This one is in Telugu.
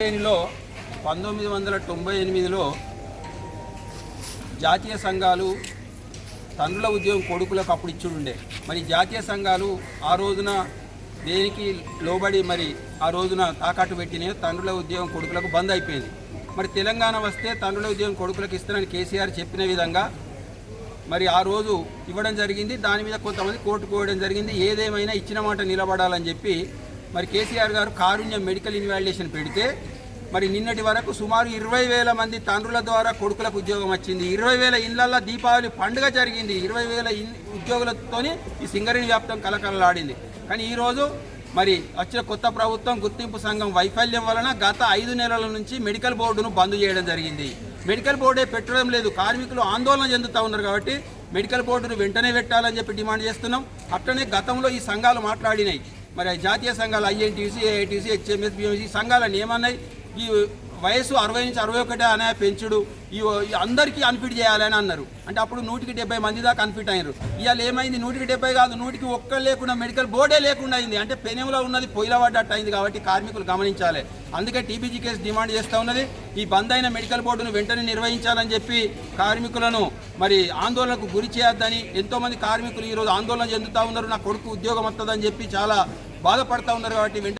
శ్రేణిలో పంతొమ్మిది వందల తొంభై ఎనిమిదిలో జాతీయ సంఘాలు తండ్రుల ఉద్యోగం కొడుకులకు అప్పుడు ఇచ్చుడుండే మరి జాతీయ సంఘాలు ఆ రోజున దేనికి లోబడి మరి ఆ రోజున తాకట్టు పెట్టిన తండ్రుల ఉద్యోగం కొడుకులకు బంద్ అయిపోయింది. మరి తెలంగాణ వస్తే తండ్రుల ఉద్యోగం కొడుకులకు ఇస్తానని కేసీఆర్ చెప్పిన విధంగా మరి ఆ రోజు ఇవ్వడం జరిగింది. దాని మీద కొంతమంది కోర్టు పోవడం జరిగింది. ఏదేమైనా ఇచ్చిన మాట నిలబడాలని చెప్పి మరి కేసీఆర్ గారు కారుణ్యం మెడికల్ ఇన్వాల్యుయేషన్ పెడితే మరి నిన్నటి వరకు సుమారు ఇరవై వేల మంది తండ్రుల ద్వారా కొడుకులకు ఉద్యోగం వచ్చింది. ఇరవై వేల ఇళ్ళల్లో దీపావళి పండుగ జరిగింది. ఇరవై వేల ఉద్యోగులతోని ఈ సింగరేణి వ్యాప్తం కలకలలాడింది కానీ ఈరోజు మరి వచ్చిన కొత్త ప్రభుత్వం గుర్తింపు సంఘం వైఫల్యం వలన గత ఐదు నెలల నుంచి మెడికల్ బోర్డును బంద్ చేయడం జరిగింది. మెడికల్ బోర్డే పెట్టడం లేదు. కార్మికులు ఆందోళన చెందుతూ ఉన్నారు కాబట్టి మెడికల్ బోర్డును వెంటనే పెట్టాలని చెప్పి డిమాండ్ చేస్తున్నాం. అట్లనే గతంలో ఈ సంఘాలు మాట్లాడినాయి. మరి జాతీయ సంఘాలు ఐఎన్టీసీ ఏఐటీసీ హెచ్ఎంఎస్ బిఎంసీ సంఘాలన్నీ ఏమన్నాయి? ఈ వయసు అరవై నుంచి అరవై ఒకటే అనే పెంచుడు ఈ అందరికీ అన్ఫిట్ చేయాలని అన్నారు. అంటే అప్పుడు నూటికి డెబ్బై మంది దాకా అన్ఫిట్ అయ్యారు ఇవాళ ఏమైంది? నూటికి డెబ్బై కాదు నూటికి ఒక్క లేకుండా మెడికల్ బోర్డే లేకుండా అయింది. అంటే పెనంలో ఉన్నది పొయ్యిల పడ్డట్టు అయింది కాబట్టి కార్మికులు గమనించాలి. అందుకే టీబీజీ కేసు డిమాండ్ చేస్తూ ఉన్నది. ఈ బంద్ అయిన మెడికల్ బోర్డును వెంటనే నిర్వహించాలని చెప్పి కార్మికులను మరి ఆందోళనకు గురి చేయొద్దని ఎంతోమంది కార్మికులు ఈరోజు ఆందోళన చెందుతూ ఉన్నారు. నా కొడుకు ఉద్యోగం వస్తుందని చెప్పి చాలా బాధపడతా ఉన్నారు కాబట్టి